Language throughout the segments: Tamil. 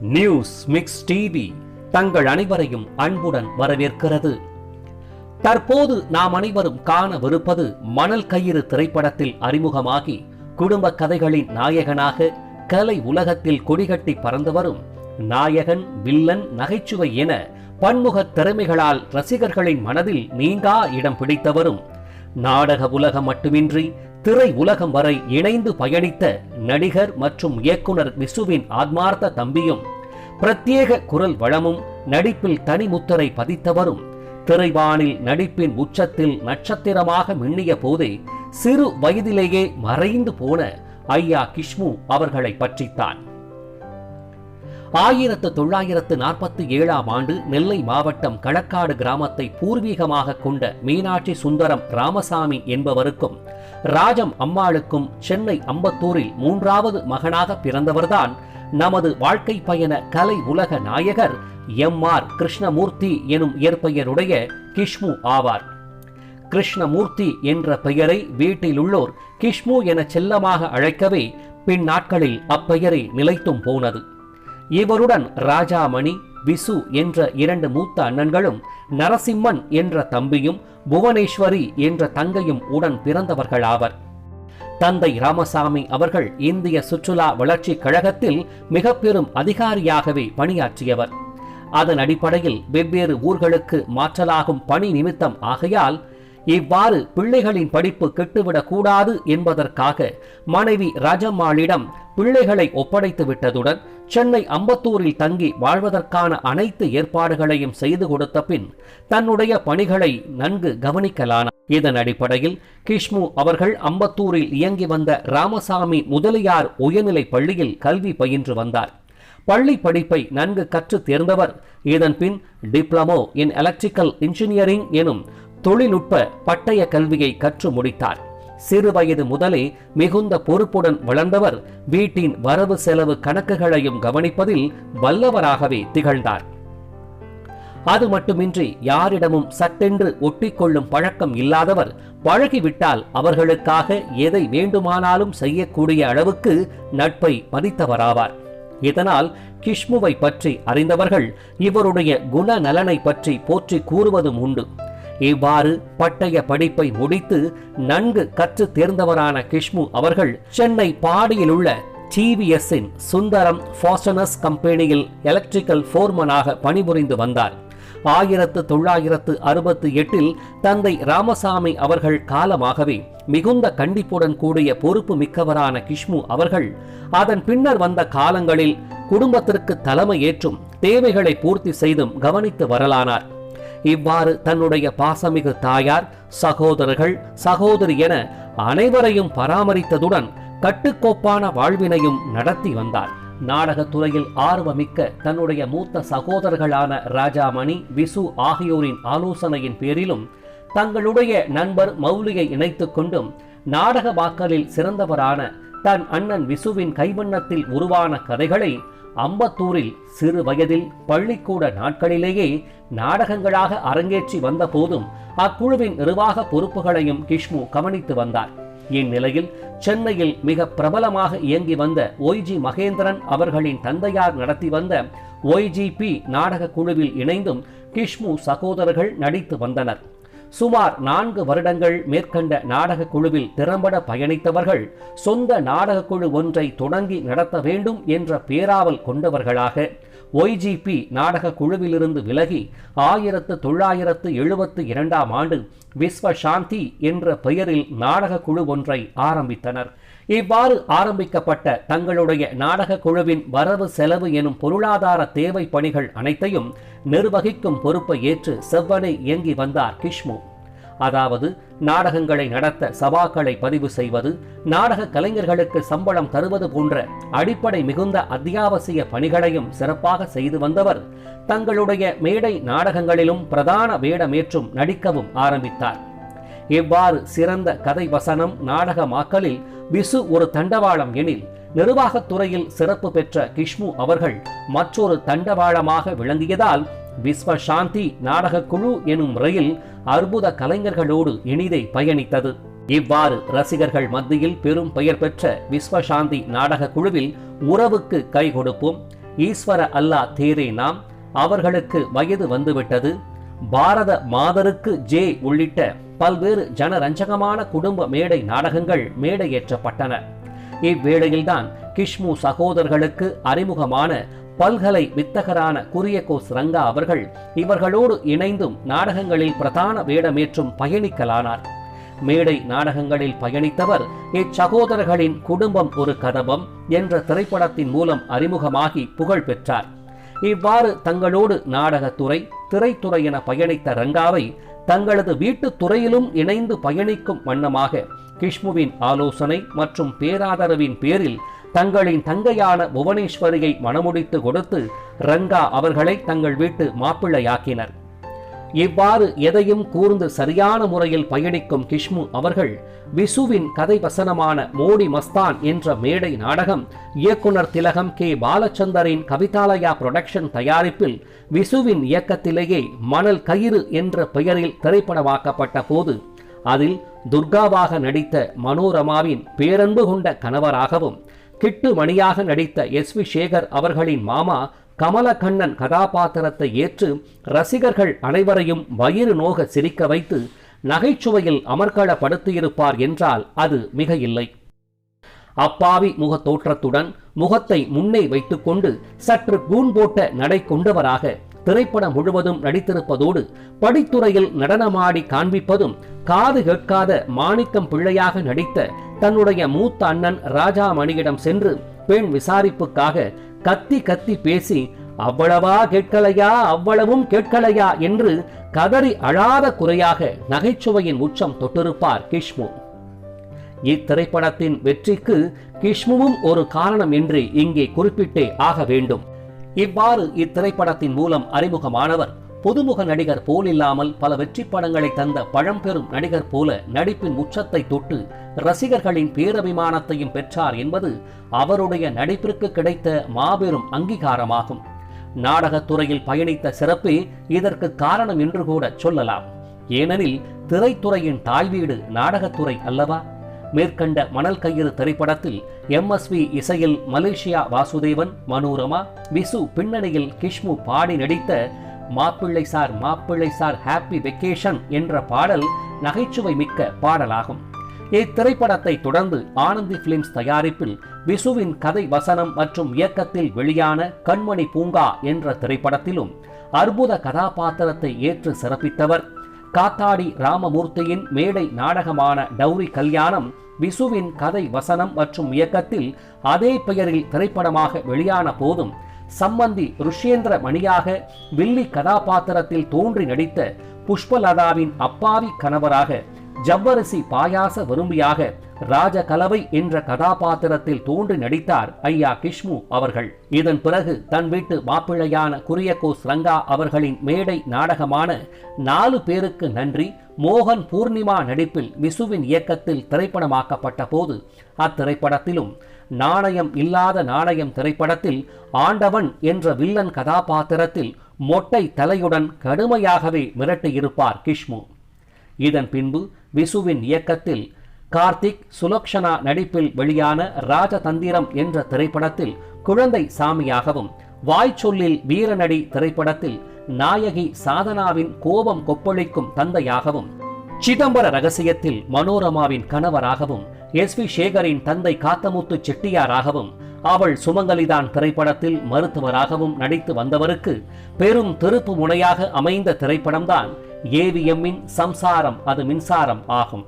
நியூஸ் மிக்ஸ் டிவி தங்கள் அனைவரையும் அன்புடன் வரவேற்கிறது. தற்போது நாம் அனைவரும் காணவிருப்பது மணல் கயிறு திரைப்படத்தில் அறிமுகமாகி குடும்ப கதைகளின் நாயகனாக கலை உலகத்தில் கொடிகட்டி பறந்து வரும் நாயகன் வில்லன் நகைச்சுவை என பன்முக திறமைகளால் ரசிகர்களின் மனதில் நீங்கா இடம் பிடித்தவரும் நாடக உலகம் மட்டுமின்றி திரை உலகம் வரை இணைந்து பயணித்த நடிகர் மற்றும் இயக்குனர் விசுவின் ஆத்மார்த்த தம்பியும் பிரத்யேக குரல் வளமும் நடிப்பில் தனிமுத்தரை பதித்தவரும் திரைவானில் நடிப்பின் உச்சத்தில் நட்சத்திரமாக மின்னிய போதே சிறு வயதிலேயே மறைந்து போன ஐயா கிஷ்மு அவர்களை பற்றித்தான். ஆயிரத்து தொள்ளாயிரத்து நாற்பத்தி ஏழாம் ஆண்டு நெல்லை மாவட்டம் களக்காடு கிராமத்தை பூர்வீகமாக கொண்ட மீனாட்சி சுந்தரம் ராமசாமி என்பவருக்கும் ராஜம் அம்மாளுக்கும் சென்னை அம்பத்தூரில் மூன்றாவது மகனாக பிறந்தவர்தான் நமது வாழ்க்கை பயண கலை உலக நாயகர் எம் ஆர் கிருஷ்ணமூர்த்தி எனும் இயற்பெயருடைய கிஷ்மு ஆவார். கிருஷ்ணமூர்த்தி என்ற பெயரை வீட்டில் உள்ளோர் கிஷ்மு என செல்லமாக அழைக்கவே பின் நாட்களில் அப்பெயரை நிலைத்தும் போனது. இவருடன் ராஜாமணி விசு என்ற இரண்டு மூத்த அண்ணன்களும் நரசிம்மன் என்ற தம்பியும் புவனேஸ்வரி என்ற தங்கையும் உடன் பிறந்தவர்களாவர். தந்தை ராமசாமி அவர்கள் இந்திய சுற்றுலா வளர்ச்சிக் கழகத்தில் மிக பெரும் அதிகாரியாகவே பணியாற்றியவர். அதன் அடிப்படையில் வெவ்வேறு ஊர்களுக்கு மாற்றலாகும் பணி நிமித்தம் ஆகையால் இவ்வாறு பிள்ளைகளின் படிப்பு கெட்டுவிடக் கூடாது என்பதற்காக மனைவி ராஜம்மாளிடம் பிள்ளைகளை ஒப்படைத்து விட்டதுடன் சென்னை அம்பத்தூரில் தங்கி வாழ்வதற்கான அனைத்து ஏற்பாடுகளையும் செய்து கொடுத்த பின் தன்னுடைய பணிகளை நன்கு கவனிக்கலானார். இதன் அடிப்படையில் கிஷ்மு அவர்கள் அம்பத்தூரில் இயங்கி வந்த ராமசாமி முதலியார் உயர்நிலைப் பள்ளியில் கல்வி பயின்று வந்தார். பள்ளி படிப்பை நன்கு கற்று தேர்ந்தவர். இதன் பின் டிப்ளமோ இன் எலக்ட்ரிக்கல் இன்ஜினியரிங் எனும் தொழில்நுட்ப பட்டய கல்வியை கற்று முடித்தார். சிறு வயது முதலே மிகுந்த பொறுப்புடன் வளர்ந்தவர் வீட்டின் வரவு செலவு கணக்குகளையும் கவனிப்பதில் வல்லவராகவே திகழ்ந்தார். அது மட்டுமின்றி யாரிடமும் சட்டென்று ஒட்டிக்கொள்ளும் பழக்கம் இல்லாதவர் பழகிவிட்டால் அவர்களுக்காக எதை வேண்டுமானாலும் செய்யக்கூடிய அளவுக்கு நட்பை மதித்தவராவார் இதனால் கிஷ்முவை பற்றி அறிந்தவர்கள் இவருடைய குணநலனை பற்றி போற்றி கூறுவதும் உண்டு. இவ்வாறு பட்டய படிப்பை முடித்து நன்கு கற்று தேர்ந்தவரான கிஷ்மு அவர்கள் சென்னை பாடியில் உள்ள டிவிஎஸ்ஸின் சுந்தரம் ஃபாஸ்டனஸ் கம்பெனியில் எலக்ட்ரிக்கல் ஃபோர்மனாக பணிபுரிந்து வந்தார். ஆயிரத்து தொள்ளாயிரத்து அறுபத்தி எட்டில் தந்தை ராமசாமி அவர்கள் காலமாகவே மிகுந்த கண்டிப்புடன் கூடிய பொறுப்பு மிக்கவரான கிஷ்மு அவர்கள் அதன் பின்னர் வந்த காலங்களில் குடும்பத்திற்கு தலைமை ஏற்றும் தேவைகளை பூர்த்தி செய்தும் கவனித்து வரலானார். இவ்வாறு தன்னுடைய பாசமிகு தாயார் சகோதரர்கள் சகோதரி என அனைவரையும் பராமரித்ததுடன் கட்டுக்கோப்பான வாழ்வினையும் நடத்தி வந்தார். நாடகத்துறையில் ஆர்வமிக்க தன்னுடைய மூத்த சகோதரர்களான ராஜாமணி விசு ஆகியோரின் ஆலோசனையின் பேரிலும் தங்களுடைய நண்பர் மௌலியை இணைத்து கொண்டும் நாடக வாக்கலில் சிறந்தவரான தன் அண்ணன் விசுவின் கைவண்ணத்தில் உருவான கதைகளை அம்பத்தூரில் சிறு வயதில் பள்ளிக்கூட நாட்களிலேயே நாடகங்களாக அரங்கேற்றி வந்த போதும் அக்குழுவின் நிர்வாக பொறுப்புகளையும் கிஷ்மு கவனித்து வந்தார். இந்நிலையில் சென்னையில் மிக பிரபலமாக இயங்கி வந்த ஒய்ஜி மகேந்திரன் அவர்களின் தந்தையார் நடத்தி வந்த ஒய்ஜிபி நாடக குழுவில் இணைந்தும் கிஷ்மு சகோதரர்கள் நடித்து வந்தனர். சுமார் நான்கு வருடங்கள் மேற்கண்ட நாடக குழுவில் திறம்பட பயணித்தவர்கள் சொந்த நாடக குழு ஒன்றை தொடங்கி நடத்த வேண்டும் என்ற பேராவல் கொண்டவர்களாக ஒய்ஜிபி நாடக குழுவிலிருந்து விலகி ஆயிரத்து தொள்ளாயிரத்து எழுபத்து இரண்டாம் ஆண்டு விஸ்வ சாந்தி என்ற பெயரில் நாடக குழு ஒன்றை ஆரம்பித்தனர். இவ்வாறு ஆரம்பிக்கப்பட்ட தங்களுடைய நாடக குழுவின் வரவு செலவு எனும் பொருளாதார தேவை பணிகள் அனைத்தையும் நிர்வகிக்கும் பொறுப்பை ஏற்று செவ்வனை இயங்கி வந்தார் கிஷ்மு. அதாவது நாடகங்களை நடத்த சபாக்களை பதிவு செய்வது நாடக கலைஞர்களுக்கு சம்பளம் தருவது போன்ற அடிப்படை மிகுந்த அத்தியாவசிய பணிகளையும் சிறப்பாக செய்து வந்தவர் தங்களுடைய மேடை நாடகங்களிலும் பிரதான வேடமேற்றும் நடிக்கவும் ஆரம்பித்தார். இவ்வாறு சிறந்த கதை வசனம் நாடகமாக்கலில் விசு ஒரு தண்டவாளம் எனில் நிர்வாகத்துறையில் சிறப்பு பெற்ற கிஷ்மு அவர்கள் மற்றொரு தண்டவாளமாக விளங்கியதால் விஸ்வ சாந்தி நாடக குழு எனும் ரயில் அற்புத கலைஞர்களோடு இனிதை பயணித்தது. இவ்வாறு ரசிகர்கள் மத்தியில் பெரும் பெயர் பெற்ற விஸ்வசாந்தி நாடக குழுவில் உறவுக்கு கை கொடுப்போம். ஈஸ்வர அல்லா தேரே நாம். அவர்களுக்கு வயது வந்துவிட்டது. பாரத மாதருக்கு ஜே உள்ளிட்ட பல்வேறு ஜனரஞ்சகமான குடும்ப மேடை நாடகங்கள் மேடையேற்றப்பட்டன. இவ்வேளையில்தான் கிஷ்மு சகோதரர்களுக்கு அறிமுகமான பல்கலை வித்தகரான குரியகோஸ் ரங்கா அவர்கள் இவர்களோடு இணைந்தும் நாடகங்களில் பிரதான வேடமேற்றும் பயணிக்கலானார். மேடை நாடகங்களில் பயணித்தவர் இச்சகோதரர்களின் குடும்பம் ஒரு கதபம் என்ற திரைப்படத்தின் மூலம் அறிமுகமாகி புகழ் பெற்றார். இவ்வாறு தங்களோடு நாடகத்துறை திரைத்துறை என பயணித்த ரங்காவை தங்களது வீட்டு துறையிலும் இணைந்து பயணிக்கும் வண்ணமாக கிஷ்முவின் ஆலோசனை மற்றும் பேராதரவின் பேரில் தங்களின் தங்கையான புவனேஸ்வரியை மணமுடித்து கொடுத்து ரங்கா அவர்களை தங்கள் வீட்டு மாப்பிள்ளையாக்கினர். இவ்வாறு எதையும் கூர்ந்து சரியான முறையில் பயணிக்கும் கிஷ்மு அவர்கள் விசுவின் கதை வசனமான மோடி மஸ்தான் என்ற மேடை நாடகம் இயக்குனர் திலகம் கே. பாலச்சந்தரின் கவிதாலயா புரொடக்ஷன் தயாரிப்பில் விசுவின் இயக்கத்திலேயே மணல் கயிறு என்ற பெயரில் திரைப்படமாக்கப்பட்ட போது அதில் துர்காவாக நடித்த மனோரமாவின் பேரன்பு கொண்ட கணவராகவும் கிட்டு மணியாக நடித்த எஸ் வி சேகர் அவர்களின் மாமா கமலக்கண்ணன் கதாபாத்திரத்தை ஏற்று ரசிகர்கள் அனைவரையும் வயிறு நோக சிரிக்க வைத்து நகைச்சுவையில் அமர்க்களப்படுத்தியிருப்பார் என்றால் அது மிக இல்லை அப்பாவி முக தோற்றத்துடன் முகத்தை முன்னே வைத்துக்கொண்டு சற்று கூன் போட்ட நடை கொண்டவராக திரைப்படம் முழுவதும் நடித்திருப்பதோடு படித்துறையில் நடனமாடி காண்பிப்பதும் காது கேட்காத மாணிக்கம் பிள்ளையாக நடித்த தன்னுடைய மூத்த அண்ணன் ராஜாமணியிடம் சென்று பெண் விசாரிப்புக்காக கத்தி கத்தி பேசி அவ்வளவா கேட்கலையா அவ்வளவும் கேட்கலையா? என்று கதறி அழாத குறையாக நகைச்சுவையின் உச்சம் தொட்டிருப்பார் கிஷ்மு. இத்திரைப்படத்தின் வெற்றிக்கு கிஷ்முவும் ஒரு காரணம் என்று இங்கே குறிப்பிட்டே ஆக வேண்டும். இவ்வாறு இத்திரைப்படத்தின் மூலம் அறிமுகமானவர் புதுமுக நடிகர் போலில்லாமல் பல வெற்றி படங்களை தந்த பழம்பெரும் நடிகர் போல நடிப்பின் உச்சத்தை தொட்டு ரசிகர்களின் பேரபிமானத்தையும் பெற்றார் என்பது அவருடைய நடிப்பிற்கு கிடைத்த மாபெரும் அங்கீகாரமாகும். நாடகத்துறையில் பயணித்த சிறப்பே இதற்கு காரணம் என்று கூட சொல்லலாம். ஏனெனில் திரைத்துறையின் தாய்வீடு நாடகத்துறை அல்லவா? மேற்கண்ட மணல் கயிறு திரைப்படத்தில் எம்எஸ்வி இசையில் மலேசியா வாசுதேவன் மனோரமா விசு பின்னணியில் கிஷ்மு பாடி நடித்த மாப்பிள்ளை சார் மாப்பிள்ளை சார் ஹாப்பி வெக்கேஷன் என்ற பாடல் நகைச்சுவை மிக்க பாடலாகும். இத்திரைப்படத்தை தொடர்ந்து ஆனந்தி பிலிம்ஸ் தயாரிப்பில் விசுவின் கதை வசனம் மற்றும் இயக்கத்தில் வெளியான கண்மணி பூங்கா என்ற திரைப்படத்திலும் அற்புத கதாபாத்திரத்தை ஏற்று சிறப்பித்தவர். காத்தாடி ராமமூர்த்தியின் மேடை நாடகமான டௌரி கல்யாணம் விசுவின் கதை வசனம் மற்றும் இயக்கத்தில் அதே பெயரில் திரைப்படமாக வெளியான போதும் சம்பந்தி ருஷ்யேந்திர மணியாக வில்லி கதாபாத்திரத்தில் தோன்றி நடித்த புஷ்பலதாவின் அப்பாவி கணவராக ஜவ்வரிசி பாயாச விரும்பியாக ராஜகலவை என்ற கதாபாத்திரத்தில் தோன்றி நடித்தார் ஐயா கிஷ்மு அவர்கள். இதன் பிறகு தன் வீட்டு மாப்பிள்ளையான குரியகோஸ் ரங்கா அவர்களின் மேடை நாடகமான நாலு பேருக்கு நன்றி மோகன் பூர்ணிமா நடிப்பில் விசுவின் இயக்கத்தில் திரைப்படமாக்கப்பட்ட போது அத்திரைப்படத்திலும் நாணயம் இல்லாத நாணயம் திரைப்படத்தில் ஆண்டவன் என்ற வில்லன் கதாபாத்திரத்தில் மொட்டை தலையுடன் கடுமையாகவே மிரட்டியிருப்பார் கிஷ்மு. இதன் பின்பு விசுவின் இயக்கத்தில் கார்த்திக் சுலக்ஷனா நடிப்பில் வெளியான ராஜதந்திரம் என்ற திரைப்படத்தில் குழந்தை சாமியாகவும் வாய்ச்சொல்லில் வீரநடி திரைப்படத்தில் நாயகி சாதனாவின் கோபம் கொப்பளிக்கும் தந்தையாகவும் சிதம்பர ரகசியத்தில் மனோரமாவின் கணவராகவும் எஸ் வி சேகரின் தந்தை காத்தமுத்து செட்டியாராகவும் அவள் சுமங்கலிதான் திரைப்படத்தில் மருத்துவராகவும் நடித்து வந்தவருக்கு பெரும் திருப்பு முனையாக அமைந்த திரைப்படம்தான் ஏவிஎம்மின் சம்சாரம் அது மின்சாரம் ஆகும்.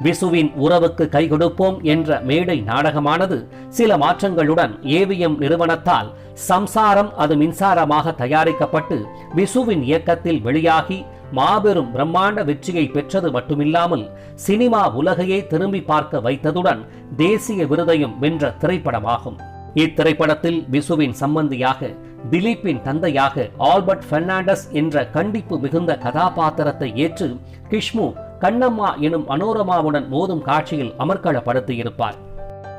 விசுவின் உறவுக்கு கை கொடுப்போம் என்ற மேடை நாடகமானது சில மாற்றங்களுடன் ஏவிஎம் நிறுவனத்தால் சம்சாரம் அது மின்சாரமாக தயாரிக்கப்பட்டு விசுவின் இயக்கத்தில் வெளியாகி மாபெரும் பிரம்மாண்ட வெற்றியை பெற்றது மட்டுமில்லாமல் சினிமா உலகையே திரும்பி பார்க்க வைத்ததுடன் தேசிய விருதையும் வென்ற திரைப்படமாகும். இத்திரைப்படத்தில் விசுவின் சம்பந்தியாக திலீப்பின் தந்தையாக ஆல்பர்ட் பெர்னாண்டஸ் என்ற கண்டிப்பு மிகுந்த கதாபாத்திரத்தை ஏற்று கிஷ்மு கண்ணம்மா எனும் மனோரமாவுடன் மோதும் காட்சியில் அமர்க்களப்படுத்தியிருப்பார்.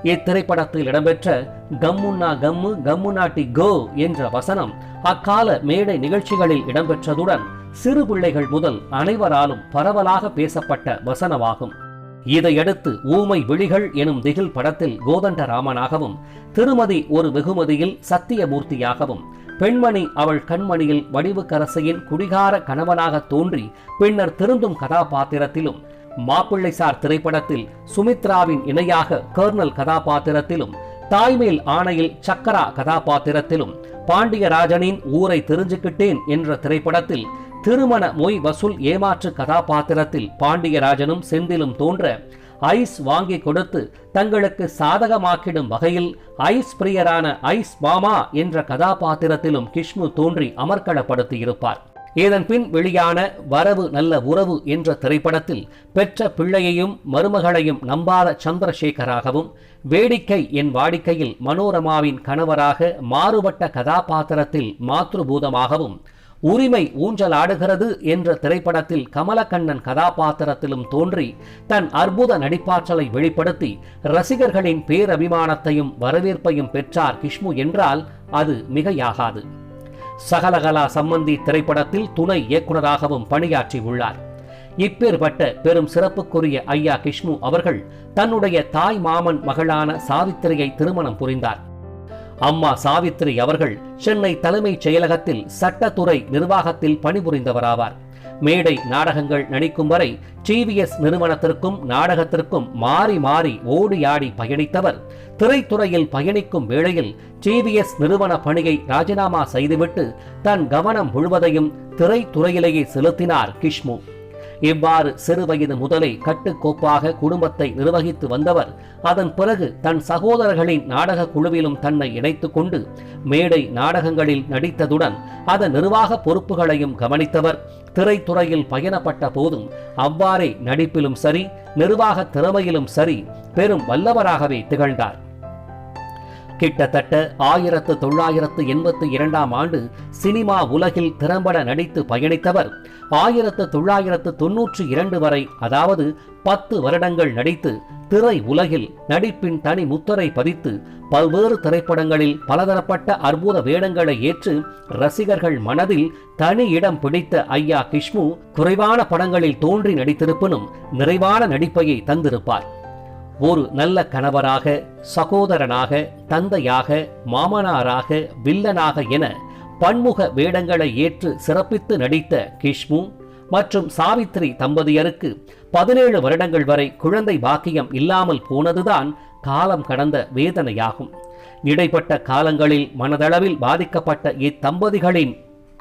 இத்திரைப்படத்தில் இடம்பெற்ற கம்முன்னா கம்மு கம்முனாட்டி கோ என்ற வசனம் அக்கால மேடை நிகழ்ச்சிகளில் இடம்பெற்றதுடன் சிறு பிள்ளைகள் முதல் அனைவராலும் பரவலாக பேசப்பட்ட வசனமாகும். இதையடுத்து ஊமை விழிகள் எனும் திகில் படத்தில் கோதண்டராமனாகவும் திருமதி ஒரு வெகுமதியில் சத்தியமூர்த்தியாகவும் பெண்மணி அவள் கண்மணியில் வடிவுக்கரசையின் குடிகார கணவனாக தோன்றி பின்னர் திருந்தும் கதாபாத்திரத்திலும் மாப்பிள்ளை சார் திரைப்படத்தில் சுமித்ராவின் இணையாக கர்னல் கதாபாத்திரத்திலும் தாய்மேல் ஆணையில் சக்கரா கதாபாத்திரத்திலும் பாண்டியராஜனின் ஊரை தெரிஞ்சுக்கிட்டேன் என்ற திரைப்படத்தில் திருமண மொய் வசூல் ஏமாற்று கதாபாத்திரத்தில் பாண்டியராஜனும் செந்திலும் தோன்ற ஐஸ் வாங்கி கொடுத்து தங்களுக்கு சாதகமாக்கிடும் வகையில் ஐஸ் பிரியரான ஐஸ் மாமா என்ற கதாபாத்திரத்திலும் கிஷ்ணு தோன்றி அமர்க்களப்படுத்தியிருப்பார். இதன் பின் வெளியான வரவு நல்ல உறவு என்ற திரைப்படத்தில் பெற்ற பிள்ளையையும் மருமகளையும் நம்பாத சந்திரசேகராகவும் வேடிக்கை என் வாடிக்கையில் மனோரமாவின் கணவராக மாறுபட்ட கதாபாத்திரத்தில் மாத்ருபூதமாகவும் உரிமை ஊஞ்சலாடுகிறது என்ற திரைப்படத்தில் கமலக்கண்ணன் கதாபாத்திரத்திலும் தோன்றி தன் அற்புத நடிப்பாற்றலை வெளிப்படுத்தி ரசிகர்களின் பேரபிமானத்தையும் வரவேற்பையும் பெற்றார் கிஷ்மு என்றால் அது மிகையாகாது. சகலகலா சம்பந்தி திரைப்படத்தில் துணை இயக்குனராகவும் பணியாற்றி உள்ளார் இப்பேற்பட்ட பெரும் சிறப்புக்குரிய ஐயா கிஷ்மு அவர்கள் தன்னுடைய தாய் மாமன் மகளான சாவித்திரியை திருமணம் புரிந்தார். அம்மா சாவித்திரி அவர்கள் சென்னை தலைமைச் செயலகத்தில் சட்டத்துறை நிர்வாகத்தில் பணிபுரிந்தவராவார். மேடை நாடகங்கள் நடிக்கும் வரை டிவிஎஸ் நிறுவனத்திற்கும் நாடகத்திற்கும் மாறி மாறி ஓடியாடி பயணித்தவர். திரைத்துறையில் பயணிக்கும் வேளையில் டிவிஎஸ் நிறுவன பணியை ராஜினாமா செய்துவிட்டு தன் கவனம் முழுவதையும் திரைத்துறையிலேயே செலுத்தினார் கிஷ்மு. இவ்வாறு சிறுவயது முதலே கட்டுக்கோப்பாக குடும்பத்தை நிர்வகித்து வந்தவர். அதன் பிறகு தன் சகோதரர்களின் நாடக குழுவிலும் தன்னை இணைத்துக் கொண்டு மேடை நாடகங்களில் நடித்ததுடன் அதன் நிர்வாக பொறுப்புகளையும் கவனித்தவர். திரைத்துறையில் பயணப்பட்ட போதும் அவ்வாறே நடிப்பிலும் சரி நிர்வாக திறமையிலும் சரி பெரும் வல்லவராகவே திகழ்ந்தார். கிட்டத்தட்ட ஆயிரத்து தொள்ளாயிரத்து எண்பத்தி இரண்டாம் ஆண்டு சினிமா உலகில் திறம்பட நடித்து பயணித்தவர். ஆயிரத்து தொள்ளாயிரத்து தொன்னூற்றி இரண்டு வரை அதாவது பத்து வருடங்கள் நடித்து திரை உலகில் நடிப்பின் தனி முத்தரை பதித்து பல்வேறு திரைப்படங்களில் பலதரப்பட்ட அற்புத வேடங்களை ஏற்று ரசிகர்கள் மனதில் தனி இடம் பிடித்த ஐயா கிஷ்மு குறைவான படங்களில் தோன்றி நடித்திருப்பினும் நிறைவான நடிப்பையை தந்திருப்பார். ஒரு நல்ல கணவராக சகோதரனாக தந்தையாக மாமனாராக வில்லனாக என பன்முக வேடங்களை ஏற்று சிறப்பித்து நடித்த கிஷ்மு மற்றும் சாவித்ரி தம்பதியருக்கு பதினேழு வருடங்கள் வரை குழந்தை பாக்கியம் இல்லாமல் போனதுதான் காலம் கடந்த வேதனையாகும். இடைப்பட்ட காலங்களில் மனதளவில் பாதிக்கப்பட்ட இத்தம்பதிகளின்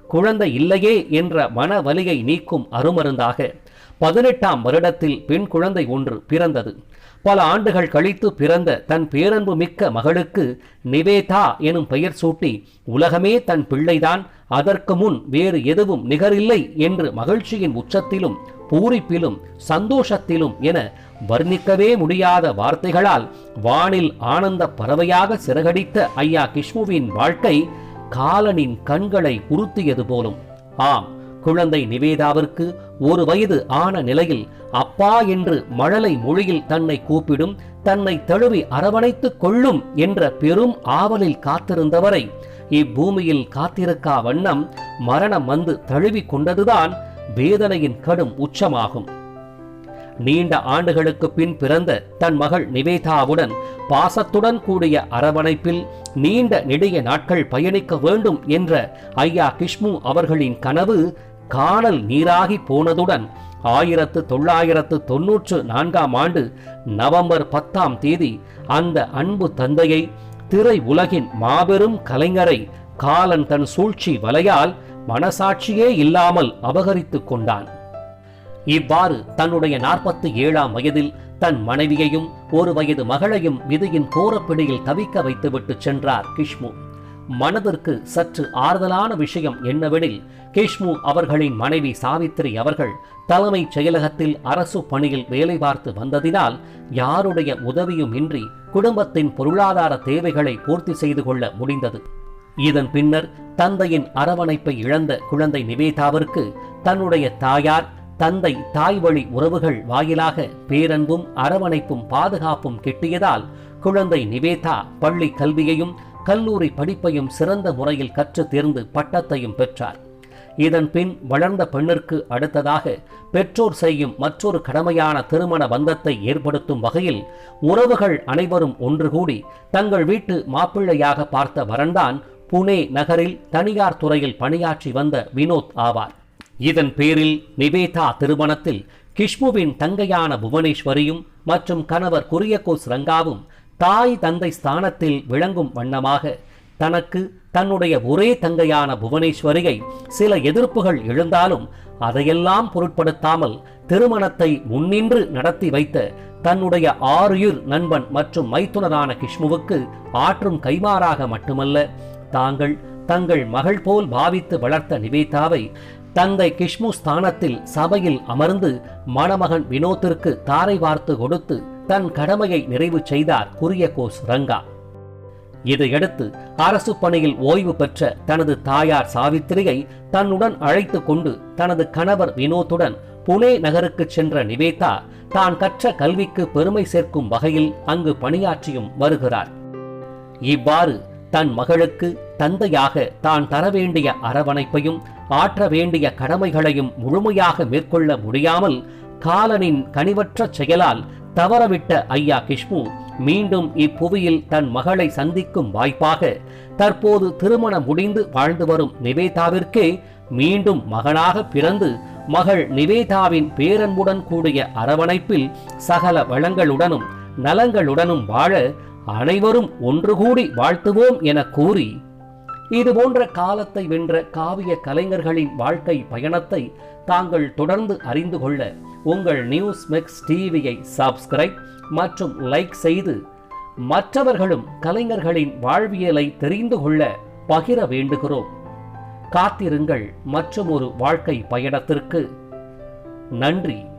குழந்தை இல்லையே என்ற மன வலியை நீக்கும் அருமருந்தாக பதினெட்டாம் வருடத்தில் பெண் குழந்தை ஒன்று பிறந்தது. பல ஆண்டுகள் கழித்து பிறந்த தன் பேரன்பு மிக்க மகளுக்கு நிவேதா எனும் பெயர் சூட்டி உலகமே தன் பிள்ளைதான் அதற்கு முன் வேறு எதுவும் நிகரில்லை என்று மகிழ்ச்சியின் உச்சத்திலும் பூரிப்பிலும் சந்தோஷத்திலும் என வர்ணிக்கவே முடியாத வார்த்தைகளால் வானில் ஆனந்த பறவையாக சிறகடித்த ஐயா கிஷ்முவின் வாழ்க்கை காலனின் கண்களை உறுத்தியது போலும். ஆம் குழந்தை நிவேதாவிற்கு ஒரு வயது ஆன நிலையில் அப்பா என்று மழலை மொழியில் தன்னை கூப்பிடும் தன்னை தழுவி அரவணைத்துக் கொள்ளும் என்ற பெரும் ஆவலில் காத்திருந்தவரை இப்பூமியில் காத்திருக்கா வண்ணம் மரணம் வந்து தழுவி கொண்டதுதான் வேதனையின் கடும் உச்சமாகும். நீண்ட ஆண்டுகளுக்கு பின் பிறந்த தன் மகள் நிவேதாவுடன் பாசத்துடன் கூடிய அரவணைப்பில் நீண்ட நெடிய நாட்கள் பயணிக்க வேண்டும் என்ற ஐயா கிஷ்மு அவர்களின் கனவு காணல் நீராகி போனதுடன் ஆயிரத்து தொள்ளாயிரத்து தொன்னூற்று நான்காம் ஆண்டு நவம்பர் பத்தாம் தேதி அந்த அன்பு தந்தையை திரை உலகின் மாபெரும் கலைஞரை காலன் தன் சூழ்ச்சி வலையால் மனசாட்சியே இல்லாமல் அபகரித்துக் கொண்டான். இவ்வாறு தன்னுடைய நாற்பத்தி ஏழாம் வயதில் தன் மனைவியையும் ஒரு வயது மகளையும் விதியின் கோரப்பிடியில் தவிக்க வைத்துவிட்டு சென்றார் கிஷ்மு. மனதிற்கு சற்று ஆறுதலான விஷயம் என்னவெனில் கிஷ்மு அவர்களின் மனைவி சாவித்திரி அவர்கள் தலைமைச் செயலகத்தில் அரசு பணியில் வேலை பார்த்து வந்ததினால் யாருடைய உதவியும் இன்றி குடும்பத்தின் பொருளாதார தேவைகளை பூர்த்தி செய்து கொள்ள முடிந்தது. இதன் பின்னர் தந்தையின் அரவணைப்பை இழந்த குழந்தை நிவேதாவிற்கு தன்னுடைய தாயார் தந்தை தாய் வழி உறவுகள் வாயிலாக பேரன்பும் அரவணைப்பும் பாதுகாப்பும் கிட்டியதால் குழந்தை நிவேதா பள்ளி கல்வியையும் கல்லூரி படிப்பையும் சிறந்த முறையில் கற்று தேர்ந்து பட்டத்தையும் பெற்றார். இதன் பின் வளர்ந்த பெண்ணிற்கு அடுத்ததாக பெற்றோர் செய்யும் மற்றொரு கடமையான திருமண பந்தத்தை ஏற்படுத்தும் வகையில் உறவுகள் அனைவரும் ஒன்று கூடி தங்கள் வீட்டு மாப்பிள்ளையாக பார்த்த வரன்தான் புனே நகரில் தனியார் துறையில் பணியாற்றி வந்த வினோத் ஆவார். இதன் பேரில் நிவேதா திருமணத்தில் கிஷ்முவின் தங்கையான புவனேஸ்வரியும் மற்றும் கணவர் குரியகோஸ் ரங்காவும் தாய் தந்தை ஸ்தானத்தில் விளங்கும் வண்ணமாக தனக்கு தன்னுடைய ஒரே தங்கையான புவனேஸ்வரியை சில எதிர்ப்புகள் எழுந்தாலும் அதையெல்லாம் பொருட்படுத்தாமல் திருமணத்தை முன்னின்று நடத்தி வைத்த தன்னுடைய ஆறுயிர் நண்பன் மற்றும் மைத்துனரான கிஷ்முவுக்கு ஆற்றும் கைமாறாக மட்டுமல்ல தாங்கள் தங்கள் மகள் போல் பாவித்து வளர்த்த நிவேதாவை தந்தை கிஷ்மு ஸ்தானத்தில் சபையில் அமர்ந்து மணமகன் வினோத்திற்கு தாரை வார்த்து கொடுத்து தன் கடமையை நிறைவு செய்தார் குரியகோஸ் ரங்கா. இதையடுத்து அரசு பணியில் ஓய்வு பெற்ற தனது தாயார் சாவித்திரியை தன்னுடன் அழைத்து கொண்டு தனது கணவர் வினோத்துடன் புனே நகருக்கு சென்ற நிவேதா தான் கற்ற கல்விக்கு பெருமை சேர்க்கும் வகையில் அங்கு பணியாற்றியும் வருகிறார். இவ்வாறு தன் மகளுக்கு தந்தையாக தான் தர வேண்டிய அரவணைப்பையும் ஆற்ற வேண்டிய கடமைகளையும் முழுமையாக மேற்கொள்ள முடியாமல் காலனின் கனிவற்ற செயலால் தவறவிட்ட ஐயா கிஷ்மு மீண்டும் இப்புவியில் தன் மகளை சந்திக்கும் வாய்ப்பாக தற்போது திருமணம் முடிந்து வாழ்ந்து வரும் நிவேதாவிற்கே மீண்டும் மகனாக பிறந்து மகள் நிவேதாவின் பேரன்புடன் கூடிய அரவணைப்பில் சகல வளங்களுடனும் நலங்களுடனும் வாழ அனைவரும் ஒன்று கூடி வாழ்த்துவோம் என கூறி இது போன்ற காலத்தை வென்ற காவிய கலைஞர்களின் வாழ்க்கை பயணத்தை தாங்கள் தொடர்ந்து அறிந்து கொள்ள உங்கள் நியூஸ் மிக்ஸ் டிவியை சப்ஸ்கிரைப் மற்றும் லைக் செய்து மற்றவர்களும் கலைஞர்களின் வாழ்வியலை தெரிந்து கொள்ள பகிர வேண்டுகிறோம். காத்திருங்கள் மற்றும் ஒரு வாழ்க்கை பயணத்திற்கு. நன்றி.